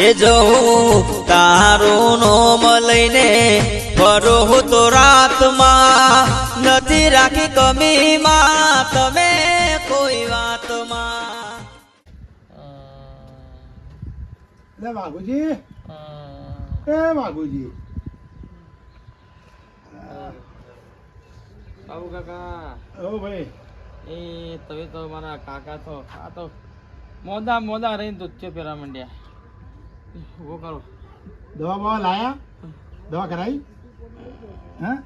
એ જવું તારું નોમ લઈને ફરો તો રાતમાં નથી રાખી કમીમાં તમે કોઈ વાતમાં. એટલે વાઘુજી. એ વાઘુજી. બાબુ કાકા. ઓ ભાઈ. એ તમે તો મારા કાકા તો આ તો મોદા મોદા રહીને દુચ્ચે પેરા માંડ્યા. ઊભો કરો દવા બવા લાયા દવા કરાવી હા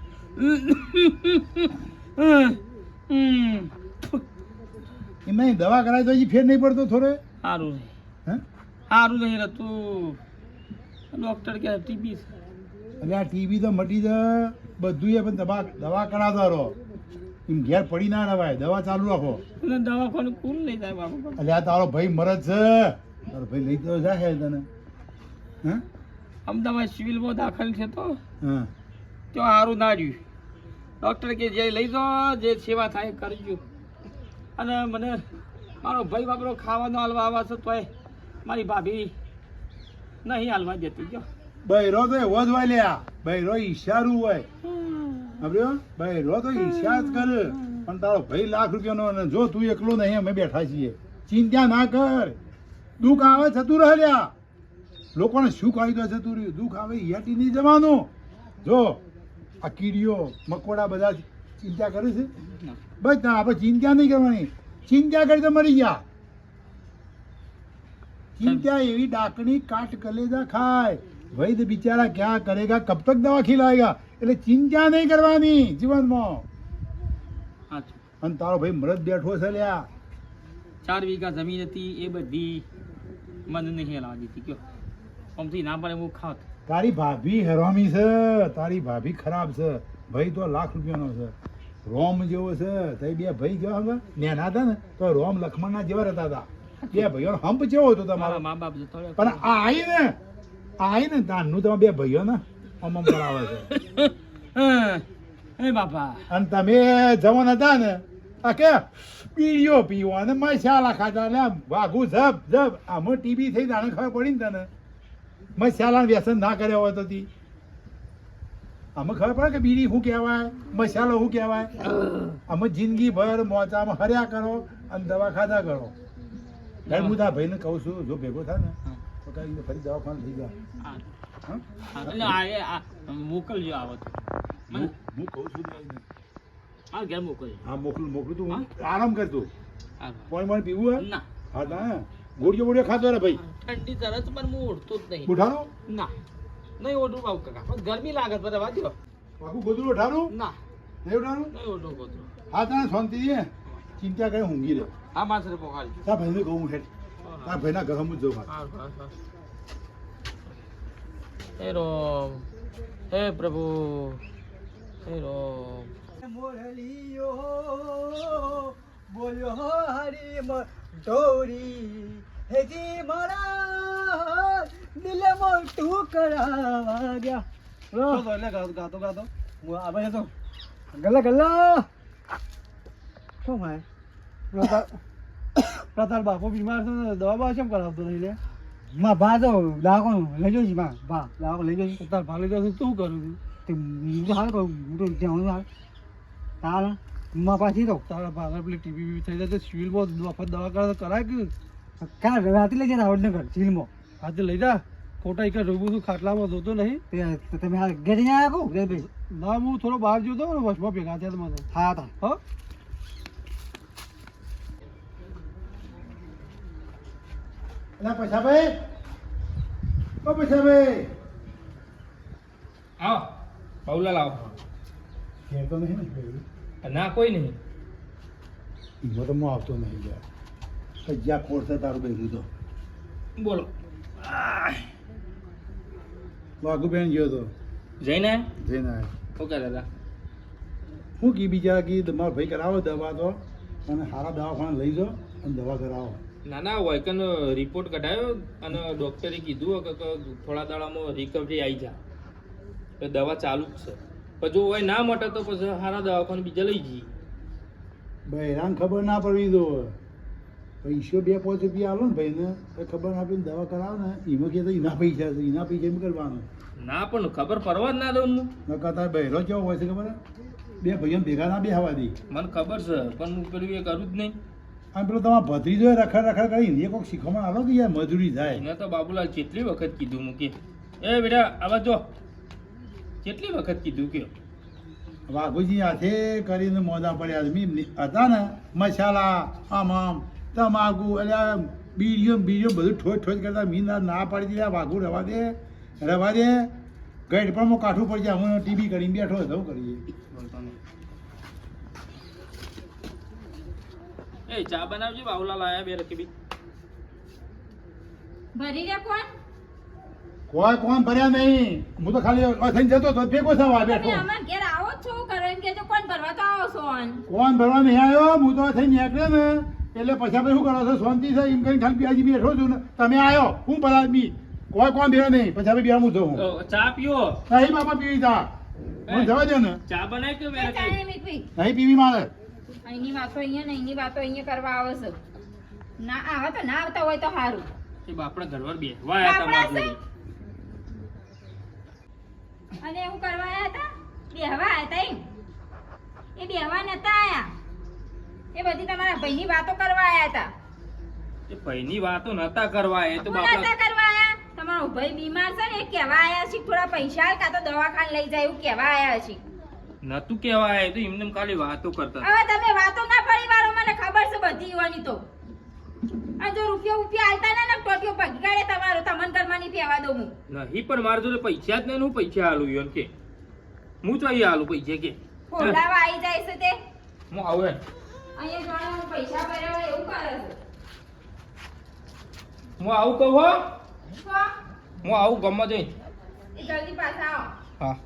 નહીં દવા કરાવી તો હજી ફેર નહીં પડતો થોડો સારું હે સારું નહીં રે તું ડોક્ટર કે ટીબી એટલે આ ટીબી તો મટી જ બધું એ પણ દવા દવા કરાવતા રહો એમ ઘેર પડી ના રવાય દવા ચાલુ રાખો એટલે દવાખાને કુલ નહીં થાય બાબુ કાકા એટલે આ તારો ભાઈ મરજ છે. તારો ભાઈ લઈ તો જાય તને. હા? અમદાવાદ સિવિલમાં દાખલ છે તો? હા. ત્યાં સારું ના રહ્યું. ડૉક્ટર કે જે લઈ જાઓ જે સેવા થાય કરજો. અને મને મારો ભાઈ બાપરો ખાવાનો હાલવા આવા છે તોય મારી ભાભી નહીં હાલવા દેતી જો. બૈરો તો એવો જ હોય લ્યા બૈરો ઈશારું હોય. સમજ્યો બૈરો તો ઈર્ષ્યા જ કરે. પણ તારો ભાઈ લાખ રૂપિયાનો અને જો તું એકલો નહીં અમે બેઠા છીએ. ચિંતા ના કર. દુઃખ આવે થતું રહે લ્યા. લોકોને સુખ આવી તો જતું રહ્યું? દુઃખ આવે યાટી નહીં જવાનું? જો આ કીડીઓ મકોડા બધા ચિંતા કરે છે? બસ ના આપણે ચિંતા નહીં કરવાની. ચિંતા કરી તો મરી ગયા. ચિંતા એવી ડાકણી કાટ કલેજા ખાય. વૈદ બિચારા ક્યાં કરેગા? કબ તક દવા ખિલાએગા એટલે ચિંતા નહીં કરવાની જીવનમાં. અને તારો ભાઈ મરદ બેઠો છે લ્યા. ચાર વીઘા જમીન હતી એ બધી મને નહીં હલાવા દીધી કયો. આમથી ના પડે હું ખાત. તારી ભાભી હરામી છે તારી ભાભી ખરાબ છે. ભાઈ તો લાખ રૂપિયાનો છે. રોમ જેવો છે તે બે ભાઈ કેવા હવે નેના હતા ને તો રોમ લખમણના જેવા રહેતા હતા. બે ભાઈઓ હંપ જેવો હતો મારા તમારો મા બાપ જતો પણ આ આઈ ને આ આવી ને તારનું તમે બે ભાઈઓ ને અમમ કરાવે છે. એ બાપા. અને તમે જવાન હતા ને આ કે પીડીઓ પીવો અને મસાલા ખાતા ને વાઘું જબ જપ આમાં ટીબી થઈ તાણે ખબર પડી ને તને? મસાલાનું વ્યસન ના કર્યા હોય તો તી. આમાં ખબર પડે કે બીડી શું કહેવાય? મસાલો શું કહેવાય? આમાં જિંદગીભર મોચામાં હર્યા કરો અને દવા ખાધા કરો ત્યારે હું તારા ભાઈને કહું છું જો ભેગો થાય ને હા. તો કઈ ફરી દવાખાને થઈ જાય હા. હા? હા, મોકલજો આવો હું હું કહું છું ને ઘેર મોકલજો. હા મોકલું મોકલું તું આરામ કરતું. કોઈ હા. પાણી પીવું હે ના. હા ના ગોળીઓ ગોળીઓ ખાતો રે ભાઈ? ઠંડી તરત પણ હું ઉઠતો જ નહીં. ઉઠાડું. ના. નહીં ઓઢું બાબુ કાકા? પણ ગરમી લાગત બધા વાંચો બાપુ ગોદડું ઉઠાડું. ના. નહીં ઉઠાડું? નહીં ઓઢું ગોતરું હા તને શાંતિ છે. ચિંતા કરે ઊંઘી રહે હા માસરે પોખાડજો તારા ભાઈને કહું હેઠ. તારા ભાઈના ઘર હું જ જવું હા હા હા. હે રોમ. હે પ્રભુ. હે રોમ. બોલ્યો હરી ઢોરી હેજી મારા દિલે મોટું કરાવા ગયા. ગાતો ગાતો હું આવે તો ગલ્લા ગલ્લા. શું ભાઈ? પ્રતાપ બાપો બીમાર છે દવા બા કેમ કરાવતો નહીં લે માં ભા તો દવાખાનું લઈ જઈશમાં ભા. દવાખાનું લઈ જઈશ તાર ભા લઈ જઈશ શું કરું છું? તે હું તો હાલ કહું હું તો ત્યાં હાલ તાર માં પાછી તો તારા ભાગર પેલી ટીવી બીવી થઈ જાય તો સિવિલમાં વખત દવા કરા તો કરાય કે? ક્યાં રાતે લઈ જાય વડનગર સિવિલમાં. રાતે લઈ જા. ખોટા એક રોબું છું ખાટલામાં જોતો નહીં. તમે આ ઘેર આવ્યા કહું? ઘેર ભાઈ ના હું થોડો બહાર જોતો ને બસમાં ભેગા થયા તમારે હા તા. હો? પૈસા ભાઈ ઓ પૈસા ભાઈ આવો બાઉલા લાવો. ઘેર તો નહીં ને ભાઈ ના કોઈ નહીં. મરમો આવતો નહીં યાર કઈ જ્યાં તારું બેઠું તો. બોલો. વાઘુબેન ગયો તો. જઈને જઈને ઓકે દાદા. હું કી બીજા કી તમાર ભાઈ કરાવો દવા તો. અને સારા દવાખાને લઈ જાઓ અને દવા કરાવો. ના ના વૈકન રિપોર્ટ કઢાયો અને ડોક્ટરે કીધું કે થોડા દાડામાં રિકવરી આવી જા. દવા ચાલુ જ છે. જો હોય ના મટે તો પછી સારા દવાખાને બીજા લઈ જઈએ. બહેરાને ખબર ના પડવી દો પૈસો બે પાંચ રૂપિયા આલો ને ભાઈને તો ખબર આપીને દવા કરાવો ને એમાં કે તો એના પૈસા છે એના પૈસા એમ કરવાનું? ના પણ ખબર પડવા જ ના દઉં હું. તાર બહેરો કેવો હોય છે ખબર? બે ભાઈઓ ભેગા ના બે હવા દે. મને ખબર છે પણ હું પેલું એ કરું જ નહીં. અને પેલો તમારા ભત્રીજો રખડ રખડ કરી એ કોઈક શીખવામાં આલો કે યાર મજૂરી થાય? મેં તો બાબુલાલ કેટલી વખત કીધું મૂકી. એ બેટા આવા જો. કેટલી વખત કીધું કે? વાઘુજી હાથે કરીને મોદા પડ્યા છે. મી હતા ને મસાલા આમ આમ તમાકુ એટલે બીજું બીડીઓ બીડીઓ બધું ઠોચ ઠોચ કરતા મી ના પાડી દીધા. વાઘુ રવા દે રવા દે. ગઈડ પણ હું કાઠું પડી જાય હું ટીવી કરીને બેઠો હતો શું કરીએ. એ ચા બનાવજો બાવલા લાયા બે રકી ભરી રહ્યા કોણ? કોઈ કોણ ભર્યા નહીં. હું તો ખાલી થઈને જતો તો ભેગો થવા બેઠો. અમાર ઘેર આવો છો કરો એમ કે કોણ ભરવા તો આવો છો કોણ ભરવા નહીં આવ્યો? હું તો થઈને નીકળ્યો ને. એટલે પછી આપણે શું કરો છો? શાંતિ છે? એમ કરીને ખાલી હજી બેઠો છું ને. તમે આવ્યો હું ભલા બી. કોઈ કોણ ભેગા નહીં. પછી આપણે બે હું. ચા પીવો. નહીં બાપા પીવી તા મને જવા દે ને. ચા બનાવી કે. નહીં પીવી મારે. અહીંની વાતો અહીંયા ને અહીંની વાતો અહીંયા કરવા આવે છે. ના આવે તો ના આવતા હોય તો સારું. એ બાપડા ઘરવાર બે આવ્યા તમારા છે? અને એવું કરવા આવ્યા હતા? બેહવા આયા હતા એમ? એ બેહવા નતા આયા. એ બધી તમારા ભાઈની વાતો કરવા આવ્યા હતા. એ ભાઈની વાતો નતા કરવા એ તો બાપા નતા કરવા આયા. તમારો ભાઈ બીમાર છે ને એ કહેવા આયા છે થોડા પૈસા કા તો દવાખાને લઈ જાય એવું કહેવા આયા છે. નતું કેવા આયા તો એમને ખાલી વાતો કરતા હવે તમે વાતો ના પડી વાળો મને ખબર છે બધી યુવાની તો. આ જો રૂપિયો રૂપિયા આલતા ના ને ટોટિયો પગી તમારો તમન કરવાની પીવા દઉં હું. નહીં પણ મારા જોડે પૈસા જ નહીં હું પૈસા આલું એમ કે. હું તો અહીંયા આલું પૈસા કે. ખોલાવા આવી જાય છે તે. હું આવું અહીંયા જોડે હું પૈસા ભર્યા હોય એવું કરે છે. હું આવું કહું હો. આવું ગમવા જઈ જલ્દી પાછા આવો. હા.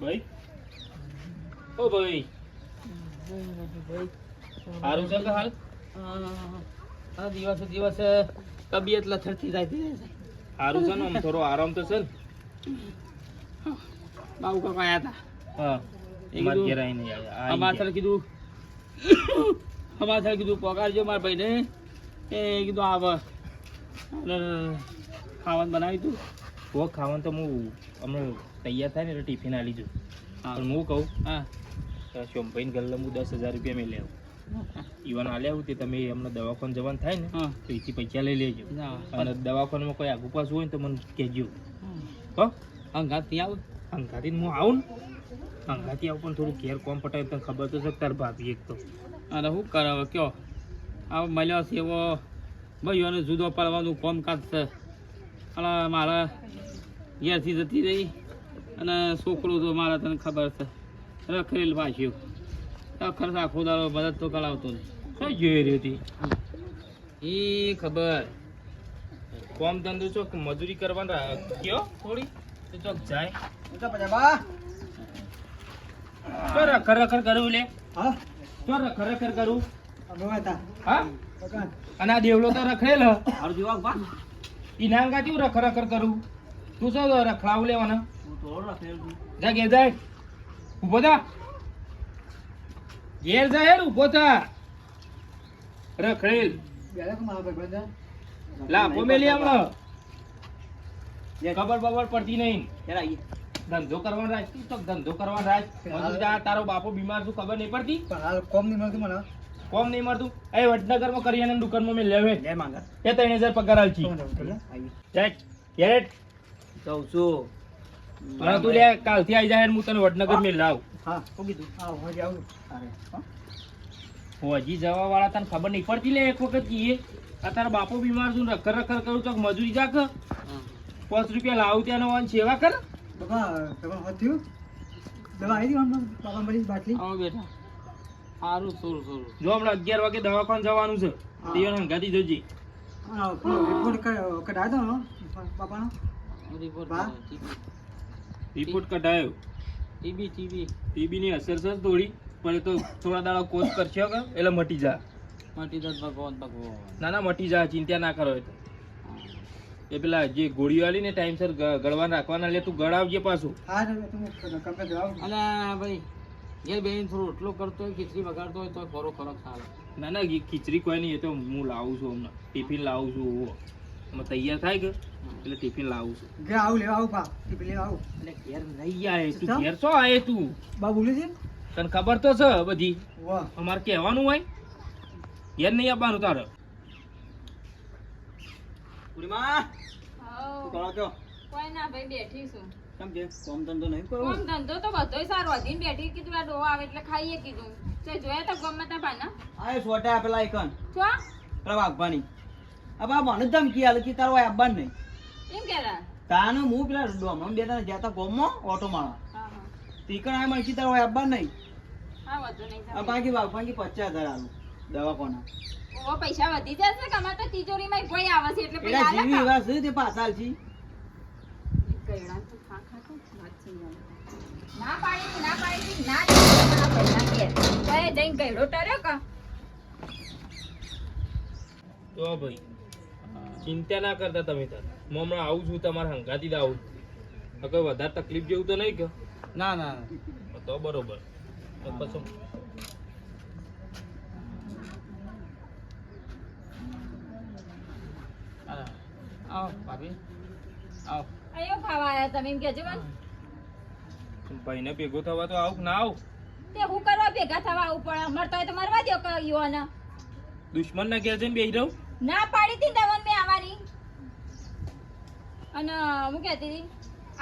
ભાઈ? ઓ ભાઈ. સારું છે કે હાલ? હા દિવસે દિવસે તબિયત લથડતી જાય છે. સારું છે ને આમ થોડો આરામ તો છે ને. બાબુ કાકા આયા હતા હા. એ મારે કીધું, ઘેર આવીને. અમાર ગયા. કીધું અમાર કીધું પગારજો મારા ભાઈને. એ કીધું આવ ખાવાનું બનાવી તું. ઓ ખાવાનું તો હું હમણાં તૈયાર થાય ને એટલે ટિફિન આલી દઉં હા. પણ હું કહું હા. શોમ્પાઈન ગલ્લે હું દસ હજાર રૂપિયા મેં લેવું. ઈવન આલ્યા આવું તે તમે હમણાં દવાખાન જવાનું થાય ને તો એથી પૈસા લઈ લેજો. અને દવાખાનામાં કોઈ આગુ પાછું હોય ને તો મને કહેજો. હો. અંગાથી આવું અંગાથી હું આવું ને? અંગાથી આવું પણ થોડું ઘેર કોમ પટાય તને ખબર તો છે તાર ભાભી એક તો. અરે શું કરાવે કયો? આ મળ્યો છે એવો. ભાઈઓને જુદો પાડવાનું કામકાજ છે. અને મારા ઘેરથી જતી રહી. અને છોકરો તો મારા તને ખબર છે. રખડેલ પાછું ખર્ચ આખો દાડો મદદ તો કરાવતો જોઈ રહી હતી એ ખબર. કોમ ધંધો ચોક મજૂરી કરવાનું કયો? થોડી? તો ચોક જાય. તો રખર રખર કરવું લે. તો રખર રખર કરું. હા? અને આ દેવલો તો રખડેલ હારું જોવા બા. ઈ નાંગા રખર રખર કરું? તું શું રખડાવ લેવાના? જા ઘેર જાય. ઊભો થા. ઘેર જાય હેડ ઊભો થા. રખડેલ લા પોમેલી હમણાં. ખબર બબર પડતી નહીં. ધંધો કરવાનો રાજ. તું તો ધંધો કરવાનો રાજ. મજુદા તારો બાપો બીમાર છું ખબર નહીં પડતી? પણ કોમ નહીં મળતું એ વડનગરમાં દુકાન દુકાનમાં મેં લેવે. જય માંગા. એ ત્રણ હજાર પગાર આલજી જાય ઘેર કહું છું. અને તું લે કાલથી આવી જાય હું તને વડનગર મેં લાવ. હા શું કીધું હું હજી જવા વાળા તને ખબર નહીં પડતી લે એક વખત કીએ આ તારા બાપો બીમાર છું રખર રખર કરું તો મજૂરી જા કર. પાંચ રૂપિયા લાવું ત્યાં આવવાની સેવા કર. આવો બેટા. સારું સોરું સોરું. જો હમણાં અગિયાર વાગે દવાખાને જવાનું છે. તે હંગાતી જજે? રિપોર્ટ કઢાયો. TB TB. ટીબી ની અસર છે થોડી પણ એ તો થોડા દાડા કોર્સ કરશે કે? એટલે મટી જા. મટી જા ભગવાન ભગવાન. ના ના મટી જા ચિંતા ના કરો એ તો. એ પેલા જે ગોળીઓ આલી ને ટાઈમસર ગળવા રાખવાના લે તું ગળાવજે પાછું. અલા ભાઈ ઘેર બેન થોડો રોટલો કરતો હોય ખીચડી વગાડતો હોય તો ખરો ખરો ચાલે ના ના ખીચડી કોઈ નહીં એ તો હું લાવું છું હમણાં. ટિફિન લાવું છું તૈયાર થાય કે? એટલે ટિફિન લાવું છું. ઘરે આવું લેવા આવું પા ટિફિન લેવા આવું. એટલે ઘેર નહીં આય. તું ઘેર છો આયે તું? બા બોલે છે તને ખબર તો છે બધી. વાહ. અમારે કહેવાનું હોય. ઘેર નહીં આવવાનું તારે. પૂરીમાં હાઉ. કરો છો? કોઈ ના ભાઈ બેઠી છું. કેમ છે? કોમ ધંધો નહીં કોમ ધંધો તો બધોય સારો હતી બેઠી કીધું આ આવે એટલે ખાઈએ કીધું. તો જોયા તો ગમે તા ભાના આ સોટા પેલા આઈકન છો પ્રવાગભાની હવે આ મને ધમકી આલે કે તારો આબાન નહીં. એમ કેરા તાનો હું પેલા ડોમણ બે તને જતા ગોમમાં ઓટો માળા હા હા. તીકણ આ મને તારો આબાન નહીં. હા વધુ નહીં આ બાકી બાપા પચાસ હજાર આલું દવાખાના. ઓ પૈસા વધી જશે કે અમારે તો તિજોરીમાં ભોય આવે છે એટલે પૈસા આલે જીવી વાસ તે પાછા છે ગયડા તો ખા ખા તો વાત છે ના પાડી ના પાડી ના. તો એ જઈને ગયડો ટર્યો કા? તો ભાઈ ચિંતા ના કરતા તમે તાર. હું હમણાં આવું છું તમારા હંગાતી આવું છું. કોઈ વધારે તકલીફ જેવું તો નહીં કે? ના ના તો બરોબર. તો પછી. આવો ભાભી. આવો. ખાવા આયા તમે એમ કહેજો મને. ભાઈને ભેગો થવા તો આવું ના આવું? તે હું કરવા ભેગા થવા આવું પણ મળતો હોય તો મરવા દો કે યુવાના. દુશ્મન ના ઘેર જઈને રહું? ના પાડી હતી દવન તમને મેં આવવાની. અને હું કહેતી હતી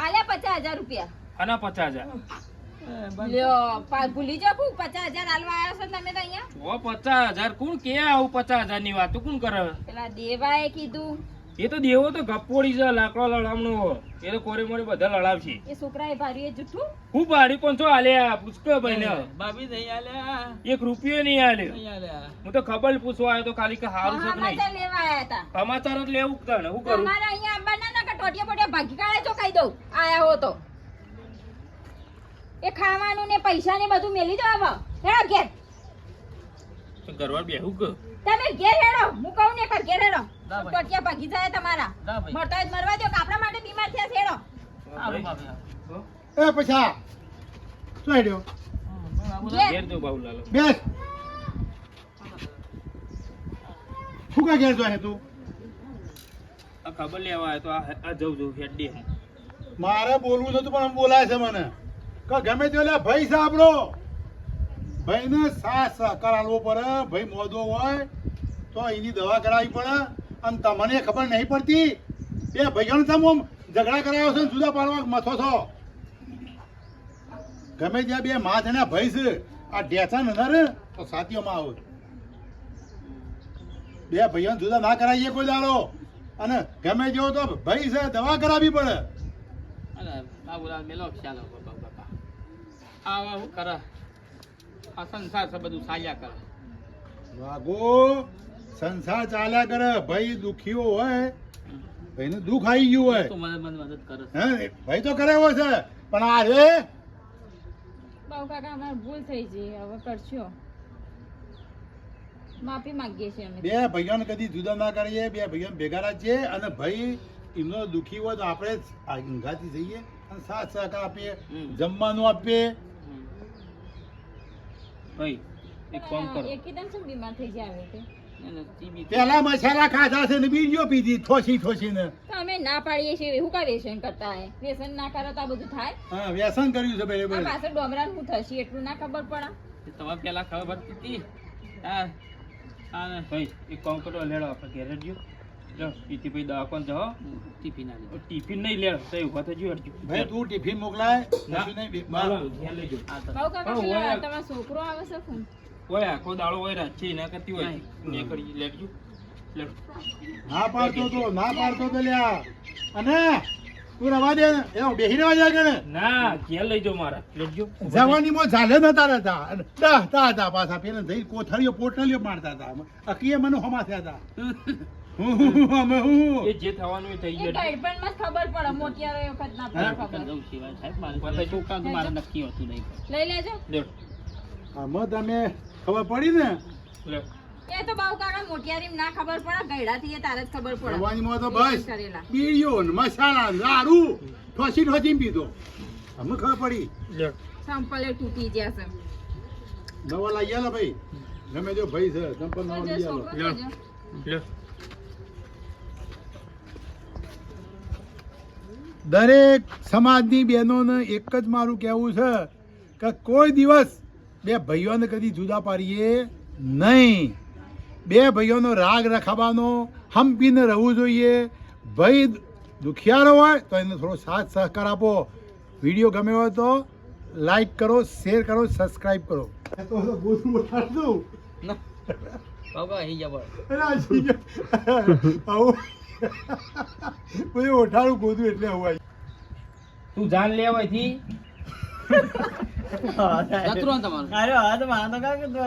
આલ્યા પચાસ હજાર રૂપિયા. અને પચાસ હજાર? લ્યો ભૂલી જાઓ કું પચાસ હજાર આલવા આવ્યા છો તમે તો અહીંયા? ઓ પચાસ હજાર? કોણ કે આવું પચાસ હજારની વાત કોણ કરે? પેલા દેવાએ કીધું. એ તો દેવો તો ગપોડી છે લાકડો લડામણો. એ તો કોરે મોરે બધા લડાવશે. એ છોકરાએ ભારી એ જુઠ્ઠું હું ભારી પણ છો આલ્યા પૂછતો ભાઈ ને ભાભી નહીં આલ્યા એક રૂપિયો નહીં આલ્યો હું તો ખબર પૂછવા આવ્યો તો ખાલી કે હારું છે નહીં. સમાચાર લેવા આવ્યા હતા સમાચાર જ લેવું તને? હું કરું? તમારા અહીંયા આવવાના ના કટોટિયા બોટિયા ભાગી કાઢે તો કહી દઉં? આયા હો તો. એ ખાવાનું ને પૈસા ને બધું મેલી દો આવો હેડો ઘેર. ઘરવાર બેહું કે? તમે ઘેર હેડો. હું કહું ને કે ઘેર હેડો. ટોટિયા ભાગી જાય તમારા. મરતા હોય મરવા દો આપણા માટે બીમાર થયા છે હેડો આવો ભાભી આવો. એ પછા. શું હેડ્યો ઘેર ઘેર જો બેસ શું કા ઘેર જો તું? આ ખબર લેવા આવ્યો તો આ જવ જઉં હેડી હું. મારે બોલવું નતું પણ બોલાય છે મને. કે ગમે તે ઓલા ભાઈ સાંભળો ભાઈને સાથ સહકાર આલવો પડે ભાઈ મોદો હોય તો એની દવા કરાવી પડે. અને તમને ખબર નહીં પડતી બે ભાઈઓને તમે આમ ઝઘડા કરાવ્યો છે જુદા પાડવા મથો છો? ગમે ત્યાં બે મા જણા ભાઈ છે આ ઢેચા નર તો સાથીઓમાં આવો. બે ભાઈઓને જુદા ના કરાવીએ કોઈ દાડો. અને ગમે જેવો તો ભાઈ છે દવા કરાવી પડે. મેલો ખ્યાલ હું કરે? આ સંસાર છે બધું સાયા કરે. વાગો સંસાર ચાલ્યા કરે ભાઈ દુખીઓ હોય ભાઈને દુખ આવી ગયું હોય. તો મને મને મદદ કરે હે ભાઈ તો કરે હોય છે પણ આ રે બાઉ કાકા અમારે ભૂલ થઈ ગઈ હવે કરશો? માફી માંગીએ છીએ અમે. બે ભાઈઓને કદી જુદા ના કરીએ બે ભાઈઓને ભેગા રાખીએ અને ભાઈ એમનો દુખી હોય તો આપણે આ હિંગાથી જઈએ અને સાથ સહકાર આપીએ જમવાનું આપીએ. ભાઈ એક કામ કરો. એકદમ શું બીમાર થઈ જાય આવી પેલા મસાલા ખાધા છે ને બીજો પીધી ઠોસી ઠોસીને. તો અમે ના પાડીએ છીએ એવું કા વ્યસન કરતા હે વ્યસન ના કરો તો આ બધું થાય? હા વ્યસન કર્યું છે બરાબર પાછળ ડોમરા હું થશે એટલું ના ખબર પડે? તમે પેલા ખબર પડતી હતી. હા. હા ને. ભાઈ એક કામ કરો લેડો આપણે ઘેર જ જો જો પીતી પછી દવાખાને જાઓ. ટિફિન આલી ટિફિન નહીં લેડો તો ઊભા થજો હટજો ભાઈ તું ટિફિન મોકલાય ના. નહીં ઘેર. તમારો છોકરો આવે છે ફોન? હોય આખો દાડો હોય રાત ના કરતી હોય. નહીં. ને કરી લેડજો ના પાડતો તો ના પાડતો તો લ્યા. અને તું રવા દે એ હું બેહી રવા જાય કે ને ના ઘેર લઈ જો મારા. લેટજો. જવાની મો ઝાલે નતા રહેતા તા. તા તા પાછા પેલે જઈ કોથળીઓ પોટલીઓ મારતા હતા અકીએ મને હમા થયા હતા હું, હું, હું, અમે હું એ જે થવાનું એ થઈ એ જાય ગળપણમાં ખબર પડે. મોટિયારો એ વખત ના પડે ખબર. સાહેબ મારે નક્કી હોતું નહીં. લઈ લેજો. આમાં તમે ખબર પડી ને? એ તો બહુ કાકા મોટિયારી ના ખબર પડે ગયડાથી એ તારે જ ખબર પડે. જવાનીમાં તો બસ. કરેલા. બીડીઓ ને મસાલા દારૂ ઠોસી ઠોસી પીધો. અમે ખબર પડી. સંપલે તૂટી ગયા છે. નવા લઈ ગયા ભાઈ. ગમે જો ભાઈ છે સંપલ નવા લઈ લ્યો દરેક સમાજની બહેનોને એક જ મારું કહેવું છે કે કોઈ દિવસ બે ભાઈઓને કદી જુદા પાડીએ નહીં. બે ભાઈઓનો રાગ રખાવાનો હંપીને રહેવું જોઈએ. ભાઈ દુખિયારો હોય તો એને થોડો સાથ સહકાર આપો. વીડિયો ગમે હોય તો લાઈક કરો શેર કરો સબસ્ક્રાઈબ કરો. તો જાન લે અહીંથી જતું રહો ને તમારું અરે હા તો વાંધો કાંઈ